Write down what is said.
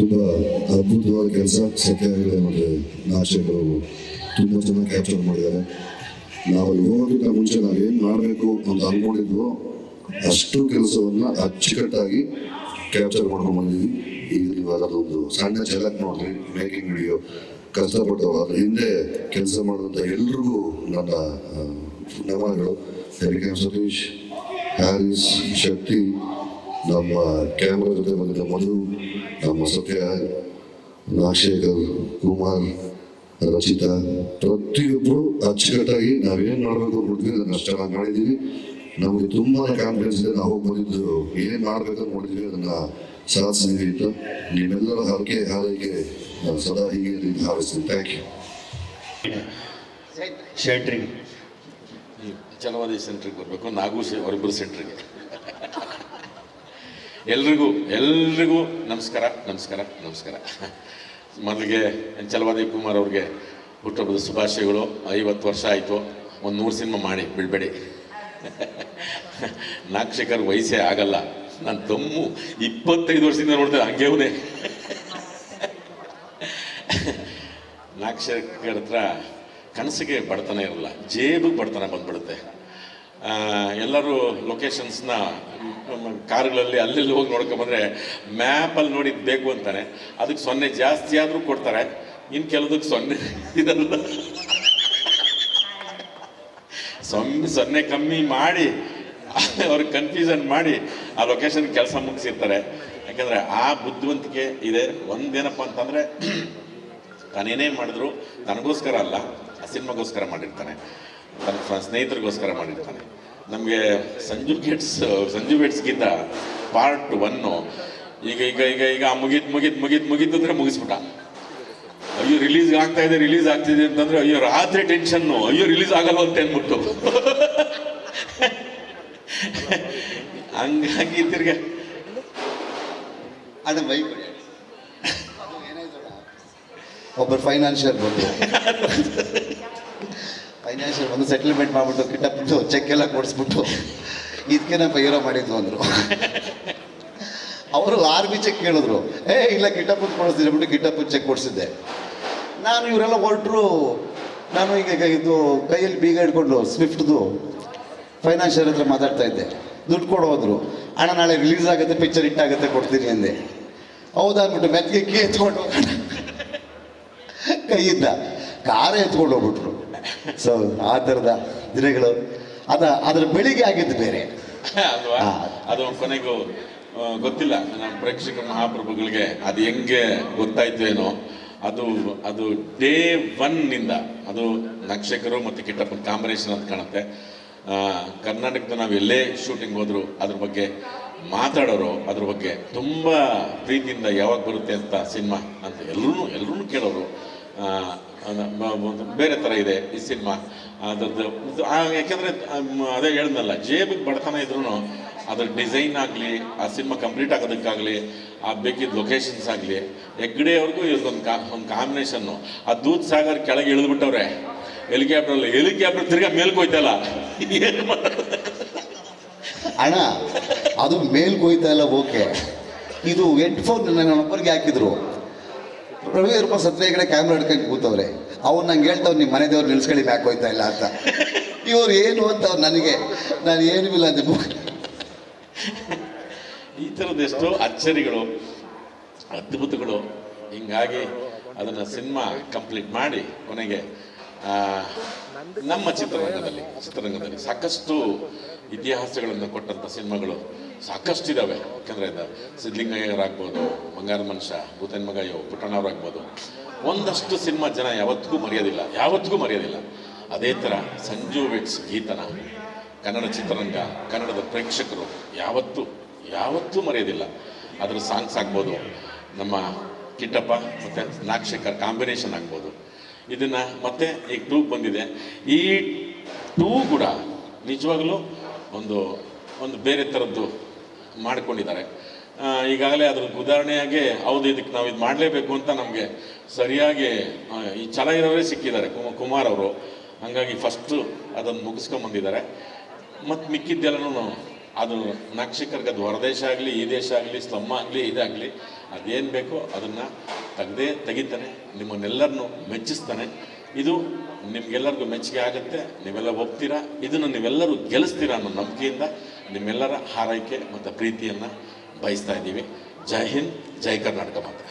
ತುಂಬ ಅದ್ಭುತವಾದ ಕೆಲಸ ಸತ್ಯಾಗ್ರಹ ಮತ್ತು ನಾಶಕರು ತುಂಬ ಚೆನ್ನಾಗಿ ಕ್ಯಾಪ್ಚರ್ ಮಾಡಿದ್ದಾರೆ. ನಾವು ಅಲ್ಲಿ ಹೋಗೋದಕ್ಕಿಂತ ಮುಂಚೆ ನಾವೇನು ಮಾಡಬೇಕು ಅಂತ ಅಂದ್ಕೊಂಡಿದ್ವೋ ಅಷ್ಟು ಕೆಲಸವನ್ನು ಅಚ್ಚುಕಟ್ಟಾಗಿ ಕ್ಯಾಪ್ಚರ್ ಮಾಡ್ಕೊಂಡು ಬಂದಿದ್ವಿ. ಈಗ ಇವಾಗ ಅದೊಂದು ಸಣ್ಣ ಝಲಕ್ ನೋಡ್ರಿ ಮೇಕಿಂಗ್ ವಿಡಿಯೋ ಕಷ್ಟಪಟ್ಟು ಅದ್ರ ಹಿಂದೆ ಕೆಲಸ ಮಾಡಿದಂಥ ಎಲ್ರಿಗೂ ನನ್ನ ನಮನಗಳು ಎರಿಕೆ ಸತೀಶ್ ಹ್ಯಾರಿಸ್ ಶಕ್ತಿ, ನಮ್ಮ ಕ್ಯಾಮ್ರಾ ಜೊತೆ ಬಂದಿದ್ದ ಮಧು. ನಮ್ಮ ಸತ್ಯ ನಾಗಶೇಖರ್ ಕುಮಾರ್ ರಚಿತಾ ಪ್ರತಿಯೊಬ್ಬರು ಅಚ್ಚುಕಟ್ಟಾಗಿ ನಾವೇನು ಮಾಡಬೇಕು ಅನ್ಬಿಡ್ತೀವಿ ಅದನ್ನು ಅಷ್ಟು ಚೆನ್ನಾಗಿ ಮಾಡಿದೀವಿ ನಮಗೆ ತುಂಬಾ ಕಾನ್ಫಿಡೆನ್ಸ್ ಇದೆ ನಾವು ಹೋಗಿ ಬಂದಿದ್ದು ಏನ್ ಮಾಡ್ಬೇಕು ಅನ್ಕೊಂಡಿದ್ವಿ ಅದನ್ನ ಸಾಧಿಸಿದ್ವಿ ಅಂತ. ನಿಮ್ಮೆಲ್ಲರ ಹರಕೆ ಹಾರೈಕೆ ನಾನು ಸದಾ ಹೀಗೆ ರೀತಿ ಹಾರೈಸ್ತೀನಿ ಥ್ಯಾಂಕ್ ಯು ಶೆಂಟ್ರಿಗೆ ಜಲವಾದಿ ಛಲವಾದಿ ಸೆಂಟ್ರಿಗೆ ಬರಬೇಕು ನಾಗೂ ಸೆ ಅವರಿಬ್ಬರು ಸೆಂಟ್ರಿಗೆ ಎಲ್ರಿಗೂ ಎಲ್ರಿಗೂ ನಮಸ್ಕಾರ ನಮಸ್ಕಾರ ನಮಸ್ಕಾರ. ಮೊದಲಿಗೆ ಚಲವಾದಿ ಕುಮಾರ್ ಅವ್ರಿಗೆ ಹುಟ್ಟುಹಬ್ಬದ ಶುಭಾಶಯಗಳು. ಐವತ್ತು ವರ್ಷ ಆಯಿತು, ಒಂದು ನೂರು ಸಿನಿಮಾ ಮಾಡಿ, ಬಿಡಬೇಡಿ. ನಾಗಶೇಖರ್ ವಯಸ್ಸೇ ಆಗಲ್ಲ. ನನ್ನ ತಮ್ಮು ಇಪ್ಪತ್ತೈದು ವರ್ಷದಿಂದ ನೋಡ್ತೇನೆ ಹಂಗೆ ನಾಕ್ಷಕರ ಹತ್ರ ಕನಸಿಗೆ ಬಡತನ ಇರಲ್ಲ, ಜೇಬಿಗೆ ಬಡತನ ಬಂದ್ಬಿಡುತ್ತೆ. ಎಲ್ಲರೂ ಲೊಕೇಶನ್ಸ್ನ ಕಾರುಗಳಲ್ಲಿ ಅಲ್ಲಿ ಹೋಗಿ ನೋಡ್ಕೊಂಬಂದರೆ ಮ್ಯಾಪಲ್ಲಿ ನೋಡಿ ಇದ್ ಬೇಕು ಅಂತಾನೆ. ಅದಕ್ಕೆ ಸೊನ್ನೆ ಜಾಸ್ತಿ ಆದರೂ ಕೊಡ್ತಾರೆ. ಇನ್ನು ಕೆಲವದಕ್ಕೆ ಸೊನ್ನೆ ಇದಲ್ಲ. ಸೊನ್ನೆ ಸೊನ್ನೆ ಕಮ್ಮಿ ಮಾಡಿ ಅವ್ರಿಗೆ ಕನ್ಫ್ಯೂಷನ್ ಮಾಡಿ ಆ ಲೊಕೇಶನ್ ಕೆಲಸ ಮುಗಿಸಿರ್ತಾರೆ. ಯಾಕಂದರೆ ಆ ಬುದ್ಧಿವಂತಿಕೆ ಇದೆ. ಒಂದೇನಪ್ಪ ಅಂತಂದರೆ, ತಾನೇನೇ ಮಾಡಿದ್ರು ನನಗೋಸ್ಕರ ಅಲ್ಲ, ಆ ಸಿನಿಮಾಗೋಸ್ಕರ ಮಾಡಿರ್ತಾನೆ. ತನ್ನ ಸ್ನೇಹಿತರಿಗೋಸ್ಕರ ಮಾಡಿರ್ತಾನೆ. ನಮಗೆ ಸಂಜು ಗೇಟ್ಸ್, ಸಂಜು ಗೇಟ್ಸ್ಗಿಂತ ಪಾರ್ಟ್ ಒನ್ನು ಈಗ ಈಗ ಈಗ ಈಗ ಮುಗಿದ್ ಮುಗಿದ್ ಮುಗಿದ್ ಮುಗಿದ್ ಅಂದ್ರೆ ಮುಗಿಸ್ಬಿಟ್ಟ. ಅಯ್ಯೋ ರಿಲೀಸ್ ಆಗ್ತಾ ಇದೆ ರಿಲೀಸ್ ಆಗ್ತಿದೆ ಅಂತಂದ್ರೆ ಅಯ್ಯೋ, ರಾತ್ರಿ ಟೆನ್ಷನ್ನು ಅಯ್ಯೋ ರಿಲೀಸ್ ಆಗಲ್ಲ ಅಂತ ಅಂದ್ಬಿಟ್ಟು ಹಂಗಾಗಿ ತಿರ್ಗ. ಅದು ಬೈಕ್ ಒಬ್ಬರು ಫೈನಾನ್ಷಿಯಲ್ ಬಂದು. ಫೈನಾನ್ಷಿಯರ್ ಒಂದು ಸೆಟಲ್ಮೆಂಟ್ ಮಾಡ್ಬಿಟ್ಟು ಕಿಟ್ಟಬಿಟ್ಟು ಚೆಕ್ ಎಲ್ಲ ಕೊಡಿಸ್ಬಿಟ್ಟು ಇದಕ್ಕೆ ನಾವು ಫೈರೋ ಮಾಡಿದ್ದು ಅಂದರು. ಅವರು ಆರ್ ಬಿ ಚೆಕ್ ಕೇಳಿದ್ರು. ಏ, ಇಲ್ಲ ಕಿಟ್ಟಪ್ಪು ಕೊಡಿಸ್ತೀನಿ ಬಿಟ್ಟು ಕಿಟ್ಟಪ್ಪು ಚೆಕ್ ಕೊಡಿಸಿದ್ದೆ. ನಾನು ಇವರೆಲ್ಲ ಹೊರಟರು. ನಾನು ಈಗ ಇದು ಕೈಯಲ್ಲಿ ಬೀಗ ಹಿಡ್ಕೊಂಡು ಸ್ವಿಫ್ಟ್ದು ಫೈನಾನ್ಷಿಯಲ್ ಹತ್ರ ಮಾತಾಡ್ತಾ ಇದ್ದೆ. ದುಡ್ಡು ಕೊಡು ಹೋದ್ರು ಅಣ್ಣ, ನಾಳೆ ರಿಲೀಸ್ ಆಗುತ್ತೆ ಪಿಕ್ಚರ್ ಹಿಟ್ಟಾಗುತ್ತೆ ಕೊಡ್ತೀನಿ ಅಂದೆ. ಹೌದಾ ಅಂದ್ಬಿಟ್ಟು ಮೆತ್ತಿಗೆ ಕೀ ಎತ್ಕೊಂಡು ಹೋಗೋಣ. ಕೈಯಿಂದ ಕಾರೇ ಎತ್ಕೊಂಡು ಹೋಗ್ಬಿಟ್ರು. ಸೊ ಆ ಥರದ ದಿನಗಳು. ಅದ ಅದರ ಬೆಳಿಗ್ಗೆ ಆಗಿದ್ದು ಬೇರೆ. ಅಲ್ವಾ? ಅದು ಕೊನೆಗೂ ಗೊತ್ತಿಲ್ಲ. ನಮ್ಮ ಪ್ರೇಕ್ಷಕ ಮಹಾಪ್ರಭುಗಳಿಗೆ ಅದು ಹೆಂಗೆ ಗೊತ್ತಾಯ್ತು ಏನೋ. ಅದು ಅದು ಡೇ ಒನ್ನಿಂದ ಅದು ನಕ್ಷಕರು ಮತ್ತು ಕಿಟ್ಟಪ್ಪನ ಕಾಂಬಿನೇಷನ್ ಅಂತ ಕಾಣುತ್ತೆ. ಕರ್ನಾಟಕದ ನಾವು ಎಲ್ಲೇ ಶೂಟಿಂಗ್ ಹೋದ್ರು ಅದ್ರ ಬಗ್ಗೆ ಮಾತಾಡೋರು ಅದ್ರ ಬಗ್ಗೆ ತುಂಬ ಪ್ರೀತಿಯಿಂದ ಯಾವಾಗ ಬರುತ್ತೆ ಅಂತ ಸಿನಿಮಾ ಅಂತ ಎಲ್ಲರೂ ಎಲ್ಲರೂ ಕೇಳೋರು. ಬೇರೆ ಥರ ಇದೆ ಈ ಸಿನಿಮಾ. ಅದರದ್ದು ಯಾಕೆಂದರೆ ಅದೇ ಹೇಳ್ದಲ್ಲ ಜೇಬಿಗೆ ಬಡತನ ಇದ್ರೂ ಅದ್ರ ಡಿಸೈನ್ ಆಗಲಿ, ಆ ಸಿನಿಮಾ ಕಂಪ್ಲೀಟ್ ಆಗೋದಕ್ಕಾಗಲಿ, ಆ ಬೇಕಿದ್ದ ಲೊಕೇಶನ್ಸ್ ಆಗಲಿ ಹೆಗ್ಡೆಯವ್ರಿಗೂ ಇದೊಂದು ಕಾ, ಒಂದು ಕಾಂಬಿನೇಷನ್ನು. ಆ ದೂದ್ ಸಾಗರ್ ಕೆಳಗೆ ಇಳಿದ್ಬಿಟ್ಟವ್ರೆ ಹೆಲಿಕಾಪ್ಟ್ರಲ್ಲಿ ಹೆಲಿಕಾಪ್ಟರ್ ತಿರ್ಗಾ ಮೇಲೆ ಹೋಯ್ತಲ್ಲ ಏನು? ಅಣ್ಣ, ಅದು ಮೇಲ್ ಕೊಯ್ತಾ ಎಲ್ಲ ಓಕೆ. ಇದು ಹೆಡ್ಫೋನ್ ನನ್ನ ಒಬ್ಬರಿಗೆ ಹಾಕಿದ್ರು. ರವಿ ರೂಪ ಸತ್ಯ ಕಡೆ ಕ್ಯಾಮ್ರಾ ಹಿಡ್ಕೊಂಡು ಕೂತವ್ರೆ. ಅವ್ರು ನಂಗೆ ಹೇಳ್ತಾವ್ ನಿಮ್ಮ ಮನೆ ದೇವ್ರು ನಿಲ್ಸ್ಕೊಳ್ಳಿ, ಮ್ಯಾಕ್ ಹೋಯ್ತಾ ಇಲ್ಲ ಅಂತ. ಇವ್ರು ಏನು ಅಂತ ಅವ್ರು ನನಗೆ, ನಾನು ಏನೂ ಇಲ್ಲ ಅಂತ ಈ ಥರದ ಎಷ್ಟೋ ಅಚ್ಚರಿಗಳು, ಅದ್ಭುತಗಳು. ಹಿಂಗಾಗಿ ಅದನ್ನು ಸಿನಿಮಾ ಕಂಪ್ಲೀಟ್ ಮಾಡಿ ಕೊನೆಗೆ ನಮ್ಮ ಚಿತ್ರರಂಗದಲ್ಲಿ ಚಿತ್ರರಂಗದಲ್ಲಿ ಸಾಕಷ್ಟು ಇತಿಹಾಸಗಳನ್ನು ಕೊಟ್ಟಂಥ ಸಿನಿಮಾಗಳು ಸಾಕಷ್ಟು ಇದ್ದಾವೆ ಯಾಕಂದರೆ ಸಿದ್ಧಲಿಂಗಯ್ಯರಾಗ್ಬೋದು, ಬಂಗಾರ ಮನುಷ್ಯ, ಭೂತನ್ ಮಗ ಯೋ ಪುಟ್ಟಣ್ಣವ್ರಾಗ್ಬೋದು. ಒಂದಷ್ಟು ಸಿನಿಮಾ ಜನ ಯಾವತ್ತಿಗೂ ಮರೆಯೋದಿಲ್ಲ ಯಾವತ್ತಿಗೂ ಮರೆಯೋದಿಲ್ಲ. ಅದೇ ಥರ ಸಂಜು ವೆಟ್ಸ್ ಗೀತನ, ಕನ್ನಡ ಚಿತ್ರರಂಗ, ಕನ್ನಡದ ಪ್ರೇಕ್ಷಕರು ಯಾವತ್ತೂ ಯಾವತ್ತೂ ಮರೆಯೋದಿಲ್ಲ. ಅದರ ಸಾಂಗ್ಸ್ ಆಗ್ಬೋದು, ನಮ್ಮ ಕಿಟ್ಟಪ್ಪ ಮತ್ತು ನಾಗಶೇಖರ್ ಕಾಂಬಿನೇಷನ್ ಆಗ್ಬೋದು. ಇದನ್ನು ಮತ್ತೆ ಈಗ ಟೂ ಬಂದಿದೆ. ಈ ಟೂ ಕೂಡ ನಿಜವಾಗಲೂ ಒಂದು ಒಂದು ಬೇರೆ ಥರದ್ದು ಮಾಡಿಕೊಂಡಿದ್ದಾರೆ. ಈಗಾಗಲೇ ಅದ್ರ ಉದಾಹರಣೆಯಾಗಿ, ಹೌದು ಇದಕ್ಕೆ ನಾವು ಇದು ಮಾಡಲೇಬೇಕು ಅಂತ ನಮಗೆ ಸರಿಯಾಗಿ ಈ ಇರೋರೇ ಸಿಕ್ಕಿದ್ದಾರೆ, ಕುಮ, ಕುಮಾರ್ ಅವರು. ಹಾಗಾಗಿ ಫಸ್ಟು ಅದನ್ನು ಮುಗಿಸ್ಕೊಂಬಂದಿದ್ದಾರೆ. ಮತ್ತು ಮಿಕ್ಕಿದ್ದೆಲ್ಲನೂ ಅದು ನಾಕ್ಷಿಕರಿಗೆ ಅದು ಹೊರದೇಶ ಆಗಲಿ, ಈ ದೇಶ ಆಗಲಿ ಸ್ಲಮ್ ಆಗಲಿ ಇದಾಗಲಿ ಅದೇನು ಬೇಕೋ ಅದನ್ನು ತೆಗೆದೇ ತೆಗಿತಾನೆ, ನಿಮ್ಮನ್ನೆಲ್ಲರನ್ನು ಮೆಚ್ಚಿಸ್ತಾನೆ. ಇದು ನಿಮ್ಗೆಲ್ಲರಿಗೂ ಮೆಚ್ಚುಗೆ ಆಗುತ್ತೆ. ನೀವೆಲ್ಲ ಒಪ್ತೀರಾ? ಇದನ್ನು ನೀವೆಲ್ಲರೂ ಗೆಲ್ಲಿಸ್ತೀರಾ ಅನ್ನೋ ನಂಬಿಕೆಯಿಂದ ನಿಮ್ಮೆಲ್ಲರ ಹಾರೈಕೆ ಮತ್ತು ಪ್ರೀತಿಯನ್ನು ಬಯಸ್ತಾ ಇದ್ದೀವಿ. ಜೈ ಹಿಂದ್, ಜೈ ಕರ್ನಾಟಕ ಮಾತ್ರ.